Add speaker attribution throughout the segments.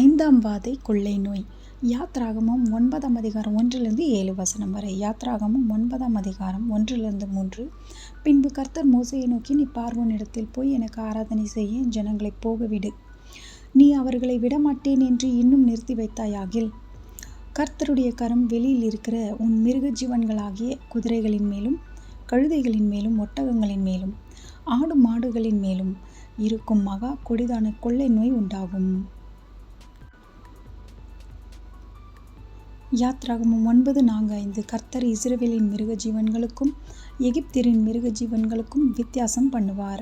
Speaker 1: ஐந்தாம் வாதை கொள்ளை நோய் யாத்ராகமும் ஒன்பதாம் அதிகாரம் ஒன்றிலிருந்து ஏழு வசனம் வரை யாத்ராகமும் ஒன்பதாம் அதிகாரம் ஒன்றிலிருந்து மூன்று பின்பு கர்த்தர் மோசையை நோக்கி நீ இடத்தில் போய் எனக்கு ஆராதனை செய்ய என் ஜனங்களை போகவிடு நீ அவர்களை விடமாட்டேன் என்று இன்னும் நிறுத்தி வைத்தாயாகில் கர்த்தருடைய கரம் வெளியில் இருக்கிற உன் மிருக ஜீவன்களாகிய குதிரைகளின் மேலும் கழுதைகளின் மேலும் ஒட்டகங்களின் மேலும் ஆடு மாடுகளின் மேலும் இருக்கும் மகா கொடிதான கொள்ளை நோய் உண்டாகும் யாத்ராகமும் ஒன்பது நான்கு ஐந்து கர்த்தர் இஸ்ரேவேலின் மிருக ஜீவன்களுக்கும் எகிப்தரின் மிருக ஜீவன்களுக்கும் வித்தியாசம் பண்ணுவார்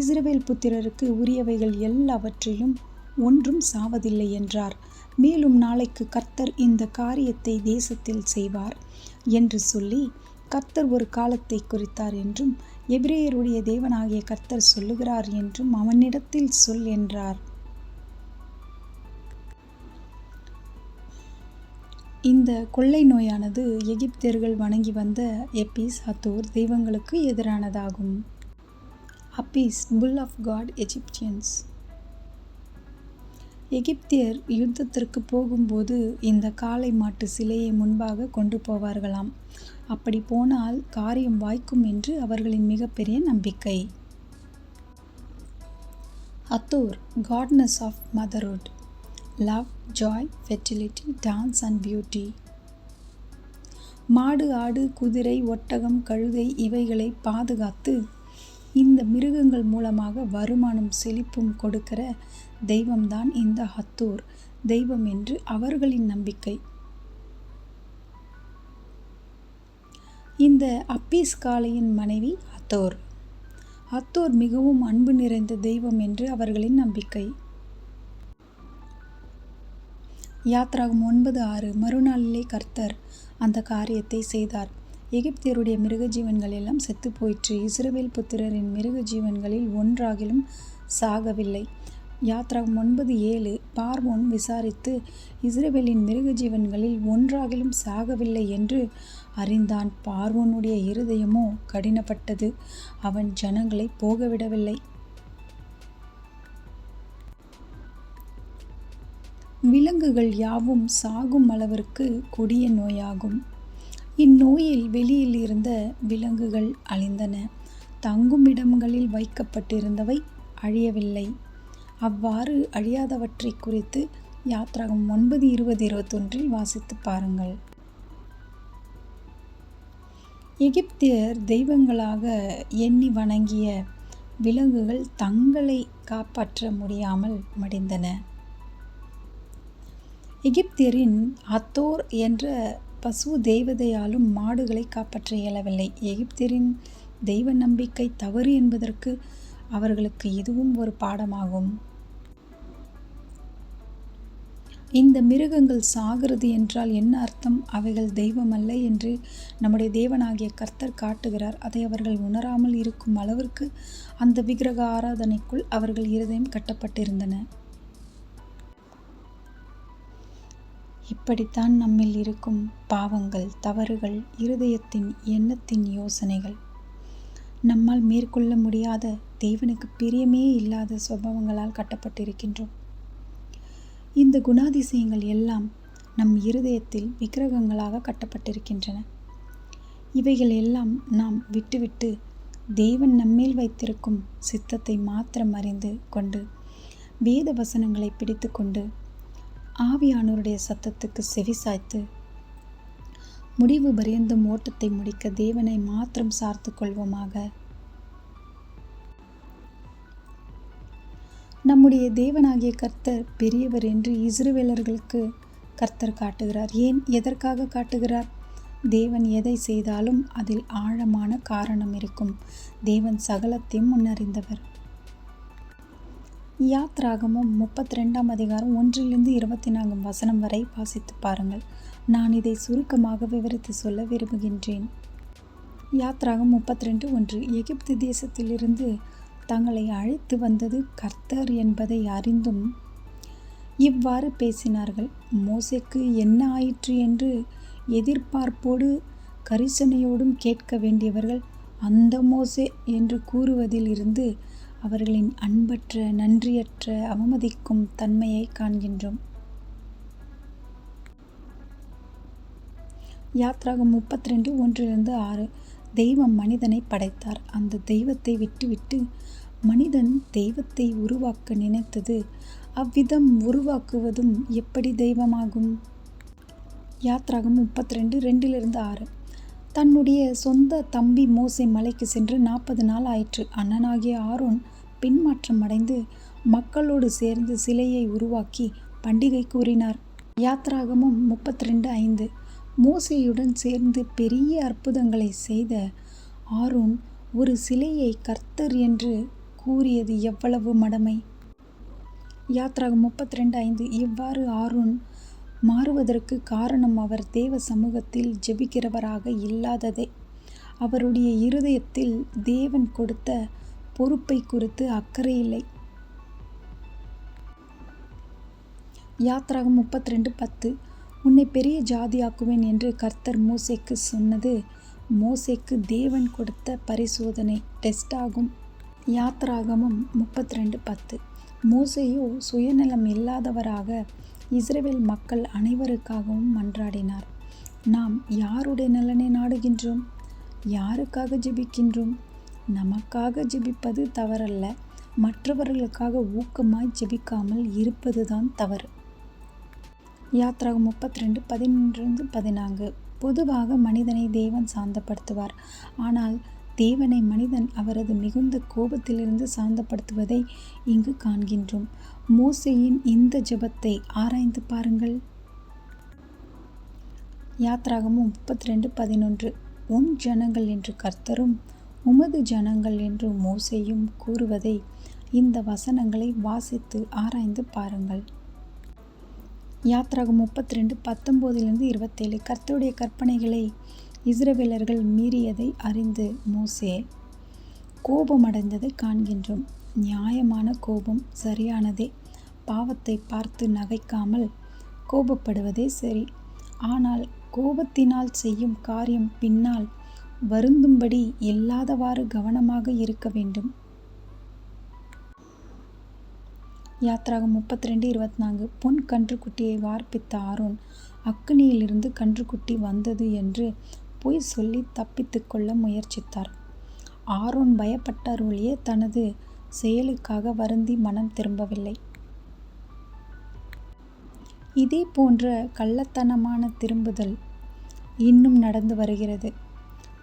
Speaker 1: இஸ்ரேவேல் புத்திரருக்கு உரியவைகள் எல்லாவற்றிலும் ஒன்றும் சாவதில்லை என்றார் மேலும் நாளைக்கு கர்த்தர் இந்த காரியத்தை தேசத்தில் செய்வார் என்று சொல்லி கர்த்தர் ஒரு காலத்தை குறித்தார் என்றும் எபிரேயருடைய தேவனாகிய கர்த்தர் சொல்லுகிறார் என்றும் அவனிடத்தில் சொல் என்றார் இந்த கொள்ளை நோயானது எகிப்தியர்கள் வணங்கி வந்த எப்பிஸ் அத்தோர் தெய்வங்களுக்கு எதிரானதாகும் அப்பீஸ் புல் ஆஃப் காட் எஜிப்டியன்ஸ் எகிப்தியர் யுத்தத்திற்கு போகும்போது இந்த காளை மாட்டு சிலையை முன்பாக கொண்டு போவார்களாம் அப்படி போனால் காரியம் வாய்க்கும் என்று அவர்களின் மிகப்பெரிய நம்பிக்கை Hathor goddess of motherhood love joy fertility dance and beauty மாடு ஆடு குதிரை ஒட்டகம் கழுதை இவைகளை பாதுகாத்து இந்த மிருகங்கள் மூலமாக வருமானம் செழிப்பும் கொடுக்கிற தெய்வம்தான் இந்த ஹத்தூர் தெய்வம் என்று அவர்களின் நம்பிக்கை இந்த அப்பீஸ் காளையின் மனைவி ஹத்தோர் ஹத்தோர் மிகவும் அன்பு நிறைந்த தெய்வம் என்று அவர்களின் நம்பிக்கை யாத்ராகம் ஒன்பது ஆறு மறுநாளிலே கர்த்தர் அந்த காரியத்தை செய்தார் எகிப்தியருடைய மிருக ஜீவன்கள் எல்லாம் செத்து போயிற்று இஸ்ரவேல் புத்திரரின் மிருக ஜீவன்களில் ஒன்றாகிலும் சாகவில்லை யாத்ராகம் ஒன்பது ஏழு பார்வோன் விசாரித்து இஸ்ரவேலின் மிருக ஜீவன்களில் ஒன்றாகிலும் சாகவில்லை என்று அறிந்தான் பார்வோனுடைய இருதயமோ கடினப்பட்டது அவன் ஜனங்களை போகவிடவில்லை விலங்குகள் யாவும் சாகும் அளவிற்கு கொடிய நோயாகும் இந்நோயில் வெளியில் இருந்த விலங்குகள் அழிந்தன தங்கும் இடங்களில் வைக்கப்பட்டிருந்தவை அழியவில்லை அவ்வாறு அழியாதவற்றை குறித்து யாத்ராகம் ஒன்பது இருபது இருபத்தொன்றில் வாசித்து பாருங்கள் எகிப்தியர் தெய்வங்களாக எண்ணி வணங்கிய விலங்குகள் தங்களை காப்பாற்ற முடியாமல் மடிந்தன எகிப்தியரின் அத்தோர் என்ற பசு தெய்வதையாலும் மாடுகளை காப்பாற்ற இயலவில்லை எகிப்தியரின் தெய்வ நம்பிக்கை தவறு என்பதற்கு அவர்களுக்கு இதுவும் ஒரு பாடமாகும் இந்த மிருகங்கள் சாகிறது என்றால் என்ன அர்த்தம் அவைகள் தெய்வம் அல்ல என்று நம்முடைய தேவனாகிய கர்த்தர் காட்டுகிறார் அதை அவர்கள் உணராமல் இருக்கும் அளவிற்கு அந்த விக்கிரக ஆராதனைக்குள் அவர்கள் இருதயம் கட்டப்பட்டிருந்தன இப்படித்தான் நம்மில் இருக்கும் பாவங்கள் தவறுகள் இருதயத்தின் எண்ணத்தின் யோசனைகள் நம்மால் மேற்கொள்ள முடியாத தேவனுக்கு பிரியமே இல்லாத சுபாவங்களால் கட்டப்பட்டிருக்கின்றோம் இந்த குணாதிசயங்கள் எல்லாம் நம் இருதயத்தில் விக்கிரகங்களாக கட்டப்பட்டிருக்கின்றன இவைகள் எல்லாம் நாம் விட்டுவிட்டு தேவன் நம்மேல் வைத்திருக்கும் சித்தத்தை மாத்திரம் அறிந்து கொண்டு வேத வசனங்களை பிடித்து கொண்டு ஆவியானோருடைய சத்தத்துக்கு செவி சாய்த்து முடிவு பரியந்தும் ஓட்டத்தை முடிக்க தேவனை மாத்திரம் சார்த்து கொள்வோமாக நம்முடைய தேவனாகிய கர்த்தர் பெரியவர் என்று இஸ்ரேலர்களுக்கு கர்த்தர் காட்டுகிறார் ஏன் எதற்காக காட்டுகிறார் தேவன் எதை செய்தாலும் அதில் ஆழமான காரணம் இருக்கும் தேவன் சகலத்தையும் முன்னறிந்தவர் யாத்ராகமும் முப்பத்தி ரெண்டாம் அதிகாரம் ஒன்றிலிருந்து இருபத்தி நான்கு வசனம் வரை வாசித்து பாருங்கள் நான் இதை சுருக்கமாக விவரித்து சொல்ல விரும்புகின்றேன் யாத்ராகம் முப்பத்தி ரெண்டு ஒன்று எகிப்து தேசத்திலிருந்து தங்களை அழைத்து வந்தது கர்த்தர் என்பதை அறிந்தும் இவ்வாறு பேசினார்கள் மோசைக்கு என்ன ஆயிற்று என்று எதிர்பார்ப்போடு கரிசனையோடும் கேட்க வேண்டியவர்கள் அந்த மோசே என்று கூறுவதிலிருந்து அவர்களின் அன்பற்ற நன்றியற்ற அவமதிக்கும் தன்மையை காண்கின்றோம் யாத்ராகம் முப்பத்தி ரெண்டு ஒன்றிலிருந்து ஆறு தெய்வம் மனிதனை படைத்தார் அந்த தெய்வத்தை விட்டுவிட்டு மனிதன் தெய்வத்தை உருவாக்க நினைத்தது அவ்விதம் உருவாக்குவதும் எப்படி தெய்வமாகும் யாத்ராகம் முப்பத்தி ரெண்டு ரெண்டிலிருந்து ஆறு தன்னுடைய சொந்த தம்பி மோசை மலைக்கு சென்று நாற்பது நாள் ஆயிற்று அண்ணனாகிய ஆரோன் பின்மாற்றம் அடைந்து மக்களோடு சேர்ந்து சிலையை உருவாக்கி பண்டிகை கூறினார் யாத்ராகமும் முப்பத்தி ரெண்டு ஐந்து மோசையுடன் சேர்ந்து பெரிய அற்புதங்களை செய்த ஆரோன் ஒரு சிலையை கர்த்தர் என்று கூறியது எவ்வளவு மடமை யாத்ராகம் முப்பத்தி ரெண்டு ஐந்து இவ்வாறு ஆரோன் மாறுவதற்கு காரணம் அவர் தேவ சமூகத்தில் ஜெபிக்கிறவராக இல்லாததே அவருடைய இருதயத்தில் தேவன் கொடுத்த பொறுப்பை குறித்து அக்கறை இல்லை யாத்ராகம் முப்பத்தி ரெண்டு பத்து உன்னை பெரிய ஜாதியாக்குவேன் என்று கர்த்தர் மோசேக்கு சொன்னது மோசேக்கு தேவன் கொடுத்த பரிசோதனை டெஸ்டாகும் யாத்ராகமும் முப்பத்தி ரெண்டு பத்து மோசையோ சுயநலம் இல்லாதவராக இஸ்ரேல் மக்கள் அனைவருக்காகவும் மன்றாடினார் நாம் யாருடைய நலனை நாடுகின்றோம் யாருக்காக ஜெபிக்கின்றோம் நமக்காக ஜெபிப்பது தவறல்ல மற்றவர்களுக்காக ஊக்கமாய் ஜெபிக்காமல் இருப்பதுதான் தவறு யாத்ராகம் முப்பத்தி ரெண்டு பதினொன்றிலிருந்து பதினான்கு பொதுவாக மனிதனை தேவன் சாந்தப்படுத்துவார் ஆனால் தேவனை மனிதன் அவரது மிகுந்த கோபத்திலிருந்து சாந்தப்படுத்துவதை இங்கு காண்கின்றோம் மோசையின் இந்த ஜபத்தை ஆராய்ந்து பாருங்கள் யாத்ராகமும் முப்பத்தி ரெண்டு பதினொன்று உன் ஜனங்கள் என்று கர்த்தரும் உமது ஜனங்கள் என்று மோசையும் கூறுவதை இந்த வசனங்களை வாசித்து ஆராய்ந்து பாருங்கள் யாத்ராகம் முப்பத்தி ரெண்டு பத்தொம்போதிலிருந்து இருபத்தேழு கர்த்தருடைய கற்பனைகளை இஸ்ரவேலர்கள் மீறியதை அறிந்து மோசே கோபமடைந்ததை காண்கின்றோம் நியாயமான கோபம் சரியானதே பாவத்தை பார்த்து நகைக்காமல் கோபப்படுவதே சரி ஆனால் கோபத்தினால் செய்யும் காரியம் பின்னால் வருந்தும்படி இல்லாதவாறு கவனமாக இருக்க வேண்டும் யாத்ராகம் முப்பத்தி ரெண்டு இருபத்தி நான்கு பொன் கன்றுக்குட்டியை வார்ப்பித்த ஆரோன் அக்னியிலிருந்து கன்றுக்குட்டி வந்தது என்று பொய் சொல்லி தப்பித்து கொள்ள முயற்சித்தார் ஆரோன் பயப்பட்டார் அருளியே தனது செயலுக்காக வருந்தி மனம் திரும்பவில்லை இதே போன்ற கள்ளத்தனமான திரும்புதல் இன்னும் நடந்து வருகிறது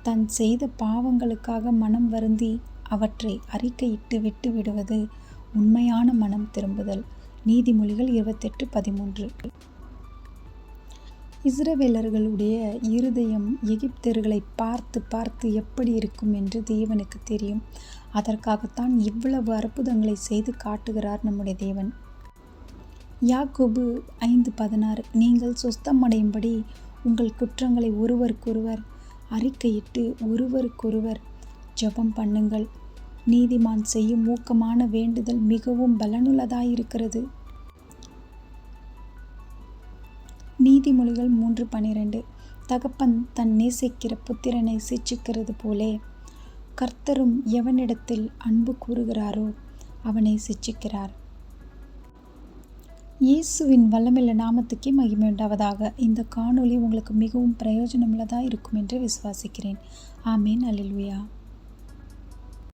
Speaker 1: தன் செய்த பாவங்களுக்காக மனம் வருந்தி அவற்றை அறிக்கையிட்டு விட்டு விடுவது உண்மையான மனம் திரும்புதல் நீதிமொழிகள் இருபத்தெட்டு பதிமூன்று இஸ்ரவேலர்களுடைய இருதயம் எகிப்தர்களை பார்த்து பார்த்து எப்படி இருக்கும் என்று தேவனுக்கு தெரியும் அதற்காகத்தான் இவ்வளவு அற்புதங்களை செய்து காட்டுகிறார் நம்முடைய தேவன் யாக்கோபு ஐந்து பதினாறு நீங்கள் சொஸ்தமடையும்படி உங்கள் குற்றங்களை ஒருவருக்கொருவர் அறிக்கையிட்டு ஒருவருக்கொருவர் ஜெபம் பண்ணுங்கள் நீதிமான் செய்யும் ஊக்கமான வேண்டுதல் மிகவும் பலனுள்ளதாயிருக்கிறது நீதிமொழிகள் மூன்று பனிரெண்டு தகப்பன் தன் நேசிக்கிற புத்திரனை சிச்சிக்கிறது போலே கர்த்தரும் எவனிடத்தில் அன்பு கூறுகிறாரோ அவனை சிச்சிக்கிறார் இயேசுவின் வல்லமில்ல நாமத்துக்கே மகிமை உண்டாவதாக இந்த காணொளி உங்களுக்கு மிகவும் பிரயோஜனமுள்ளதாக இருக்கும் என்று விசுவாசிக்கிறேன் ஆமேன் அலில்வியா